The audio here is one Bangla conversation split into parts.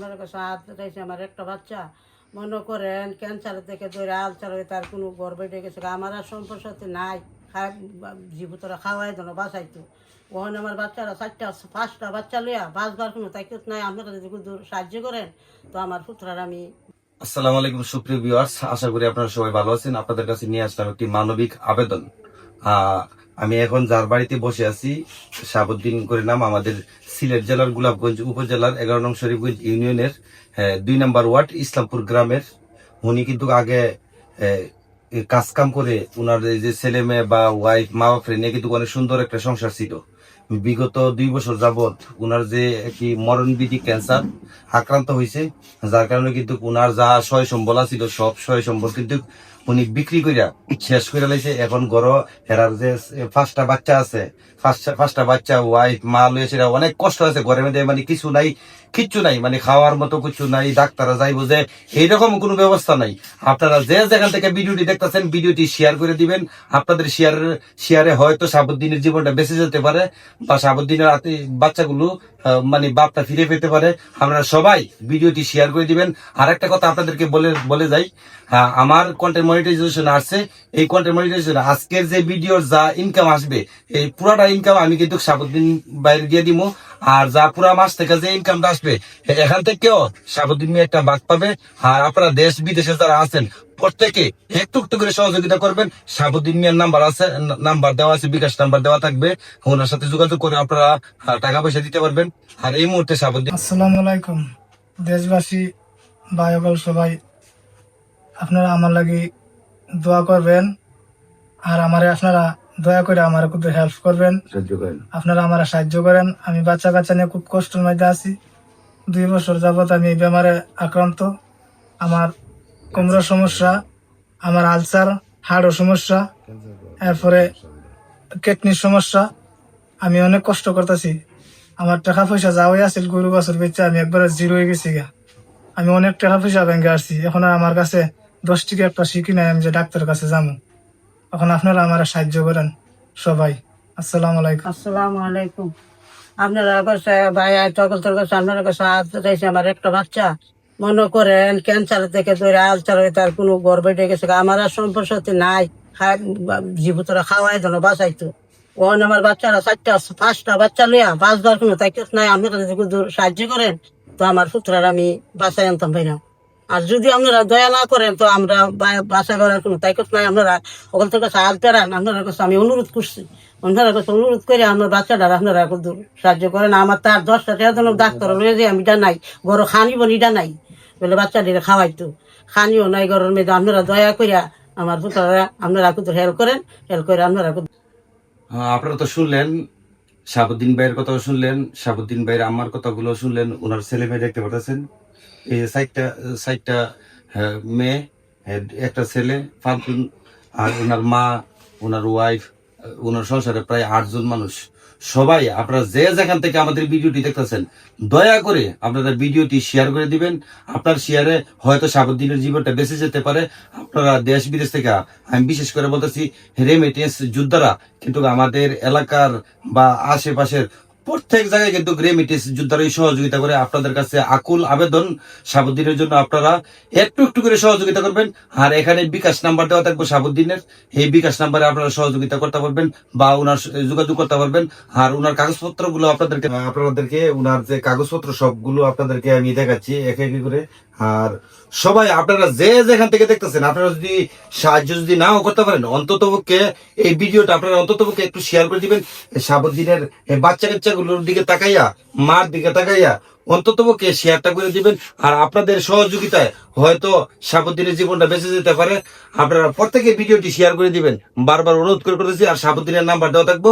আপনার কাছে হাত আমার একটা বাচ্চা মনে করেন ক্যান্সার থেকে ধরে আলসার হয়ে তার কোনো গর্ব বেড়ে গেছে। আমার আর সম্পদ সাথে নাই। জীবতরা খাওয়াই যেন বাঁচাইতো। ওখানে আমার বাচ্চারা চারটা, পাঁচটা বাচ্চা লইয়া বাঁচবার কোনো তাই নাই। আপনারা যদি সাহায্য করেন, তো আমার পুত্রার আমি আসসালামু আলাইকুম, সুপ্রিয় ভিউয়ার্স আশা করি আপনারা সবাই ভালো আছেন। আপনাদের কাছে নিয়ে আসলাম একটি মানবিক আবেদন। আমি এখন যার বাড়িতে বসে আছি সাবুদ্দিন করে নাম আমাদের সিলেট জেলার গোলাপগঞ্জ উপজেলার এগারো নং শরীফগঞ্জ ইউনিয়নের আহ, দুই নম্বর ওয়ার্ড ইসলামপুর গ্রামের। উনি কিন্তু আগে আহ, এই কাজ কাম করে উনার যে ছেলে মেয়ে বা ওয়াইফ মা বাপরে নিয়ে কিন্তু অনেক সুন্দর একটা সংসার ছিল। বিগত দুই বছর যাবৎ উনার যে একটি মরণবিধি ক্যান্সার আক্রান্ত হয়েছে যার কারণে কিন্তু উনার যা সয় সম্বল ছিল সব সয় সম্বল কিন্তু উনি বিক্রি করিয়া শেষ করে লাইছে, এখন গড় হেরার যে পাঁচটা বাচ্চা আছে, পাঁচটা বাচ্চা ওয়াইফ মা লইছে অনেক কষ্ট আছে ঘরের মধ্যে মানে কিছু নাই, কিচ্ছু নাই মানে খাওয়ার মতো কিছু নাই, ডাক্তাররা যাইবো যে, এইরকম কোনো ব্যবস্থা নাই। আপনারা যে যেখান থেকে ভিডিওটি দেখতেছেন, ভিডিওটি শেয়ার করে দিবেন। আপনাদের শেয়ার শেয়ারে হয়তো সাবুদ্দিনের জীবনটা বেঁচে যেতে পারে, বা সাবুদ্দিনের বাচ্চাগুলো মানে বাপটা ফিরে পেতে পারে। আপনারা সবাই ভিডিওটি শেয়ার করে দিবেন। আর একটা কথা আপনাদেরকে বলে বলে যাই আমার কন্টেন্ট মনিটাইজেশন আসছে, এই কন্টেন্ট মনিটাইজেশন আজকের যে ভিডিওর যা ইনকাম আসবে, এই পুরাটা ইনকাম আমি কিন্তু সাবুদ্দিন বাইরে দিয়ে দিব আর যা পুরা মাস থেকে যে ইনকামটা আসবে এখান থেকেও সাবুদ্দিন একটা বাদ পাবে। আর আপনারা দেশ বিদেশে যারা আছেন, প্রত্যেকে একটু একটু করে সহযোগিতা করবেন। সাবুদ্দিন মিয়ার নাম্বার আছে নাম্বার দেওয়া আছে, বিকাশ নাম্বার দেওয়া থাকবে। ওনার সাথে যোগাযোগ করে আপনারা টাকা পয়সা দিতে পারবেন। আর এই মুহূর্তে সাবুদ্দিন আসসালামু আলাইকুম। দেশবাসী, ভাই সবাই, আপনারা আমার লাগি দোয়া করবেন। আর আমারে আপনারা দয়া করে আমার খুব হেল্প করবেন। আপনারা আমার সাহায্য করেন। আমি বাচ্চা কাচ্চা নিয়ে খুব কষ্টের মধ্যে আছি। দুই বছর যাবত আমি এই বেমারে আক্রান্ত। আমার কোমরের সমস্যা আমার আলসার হাড়ের সমস্যা এরপরে কিডনির সমস্যা। আমি অনেক কষ্ট করতেছি। আমার টাকা পয়সা যা হয়ে আছিল গরু বছর বেচে আমি একবারে জিরো হয়ে গেছি গা। আমি অনেক টাকা পয়সা ব্যাংকে আসছি। এখন আমার কাছে দশ টিকা একটা শিখি নাই, আমি যে ডাক্তারের কাছে যাব এখন আপনারা আমার সাহায্য করেন, সবাই। আসসালামু আলাইকুম। আসসালামু আলাইকুম। আপনারা কাছে ভাই তোর কাছে আপনার কাছে চাইছে। আমার একটা বাচ্চা, মনে করেন ক্যান্সার থেকে ধরে আলসার হয়ে তার কোনো গর্ব গেছে। আমার আর সম্পদ নাই। খায় জীবতরা খাওয়াই যেন বাঁচাইতো। ওখানে আমার বাচ্চারা চারটা পাঁচটা বাচ্চা লইয়া বাঁচবার কোনো তাই নাই। আপনারা যদি সাহায্য করেন, তো আমার পুত্রার আমি বাঁচাই আনতাম ভাই আর যদি আপনারা দয়া না করেন তো আমরা বাসা করার কোনো তাই নাই। আপনারা ওখান থেকে হাত পেরান আপনার কাছে আমি অনুরোধ করছি। আপনারা কাছে অনুরোধ করে আমার বাচ্চাটা আপনারা সাহায্য করেন। আমার তার দশটা যেন ডাক্তার লয়ে যে আমি এটা নাই। বড় খানিব এটা নাই। বলে বাচ্চাটিকে খাওয়াইতো। খানিও নাই গরমের মেয়েদের আপনারা দয়া করিয়া আমার পুত্ররা আপনারা একটু হেল্প করেন। হেল্প করে আপনারা হ্যাঁ, আপনারা তো শুনলেন শাহাবুদ্দিন ভাইয়ের কথা শুনলেন শাহাবুদ্দিন ভাইয়ের আমার কথাগুলো শুনলেন ওনার ছেলে মেয়ে দেখতে পাচ্ছেন সাইটটা সাইটটা হ্যাঁ, মেয়ে হ্যাঁ, একটা ছেলে পাঁচজন আর ওনার মা ওনার ওয়াইফ ওনার সংসারে প্রায় আটজন মানুষ। সবাই আপনারা যে যেখান থেকে আমাদের ভিডিওটি দেখতেছেন দয়া করে আপনারা ভিডিওটি শেয়ার করে দিবেন। আপনার শেয়ারে হয়তো সাবুদ্দিনের জীবনটা বেঁচে যেতে পারে। আপনারা দেশ বিদেশ থেকে আমি বিশেষ করে বলতেছি রেমিটেন্স যোদ্ধারা কিন্তু আমাদের এলাকার বা আশেপাশের প্রত্যেক জায়গায় কিন্তু রেমিটেন্স যোদ্ধারাই সহযোগিতা করে আপনাদের কাছে আকুল আবেদন। সাবুদ্দিনের জন্য আপনারা একটু একটু করে সহযোগিতা করবেন। আর এখানে বিকাশ নাম্বার দেওয়া থাকবে সাবুদ্দিনের। এই বিকাশ নাম্বারে আপনারা সহযোগিতা করতে পারবেন বা ওনার যোগাযোগ করতে পারবেন। আর ওনার কাগজপত্রগুলো আপনাদেরকে আপনাদেরকে ওনার যে কাগজপত্র সবগুলো আপনাদেরকে আমি দেখাচ্ছি একে একে করে। আর সবাই আপনারা যে যেখান থেকে দেখতেছেন, আপনারা যদি সাহায্য যদি নাও করতে পারেন অন্তত পক্ষে এই ভিডিওটা আপনারা অন্তত পক্ষে একটু শেয়ার করে দিবেন। সাবুদ্দিনের বাচ্চা বাচ্চা কাচ্চাগুলোর দিকে তাকাইয়া, মার দিকে তাকাইয়া অন্তত পক্ষে শেয়ারটা করে দিবেন। আর আপনাদের সহযোগিতায় হয়তো সাবুদ্দিনের জীবনটা বেঁচে যেতে পারে। আপনারা প্রত্যেকে ভিডিওটি শেয়ার করে দিবেন। বারবার অনুরোধ করে করেছি আর সাবুদ্দিনের নাম্বার দেওয়া থাকব,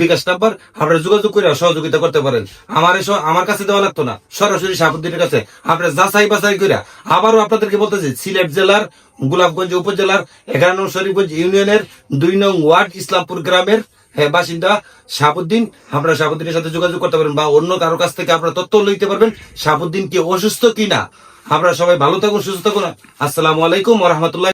বিকাশ নাম্বার। আপনারা যোগাযোগ করে সহযোগিতা করতে পারেন। আমার এসব আমার কাছে দেওয়া লাগতো না। সরাসরি সাবুদ্দিনের কাছে। আপনারা যাচাই বাছাই করে আবারও আপনাদেরকে বলতেছি, সিলেট জেলার, গোলাপগঞ্জ উপজেলার, এগারো শরীফগঞ্জ ইউনিয়নের, দুই নং ওয়ার্ড ইসলামপুর গ্রামের হ্যাঁ, বাসিন্দা শাহাবুদ্দিন আপনারা শাহাবুদ্দিনের সাথে যোগাযোগ করতে পারেন বা অন্য কারও কাছ থেকে আপনারা তথ্য লইতে পারবেন শাহাবুদ্দিন কি অসুস্থ কিনা। আপনারা সবাই ভালো থাকুন সুস্থ থাকুন। আসসালামু আলাইকুম রহমতুল্লাহ